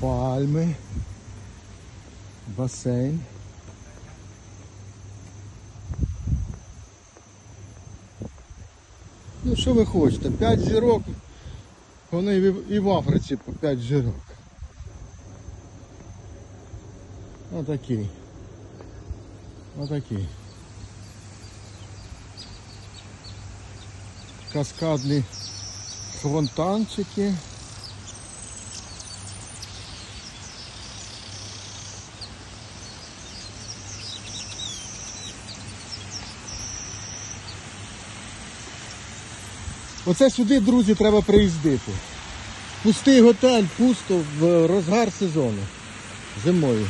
пальми, басейн. Ну що ви хочете? 5 жирок, вони і в- Африці по 5 жирок. Отакий. Отакий. Каскадні фонтанчики. Оце сюди, друзі, треба приїздити. Пустий готель, пусто в розгар сезону. Зимою.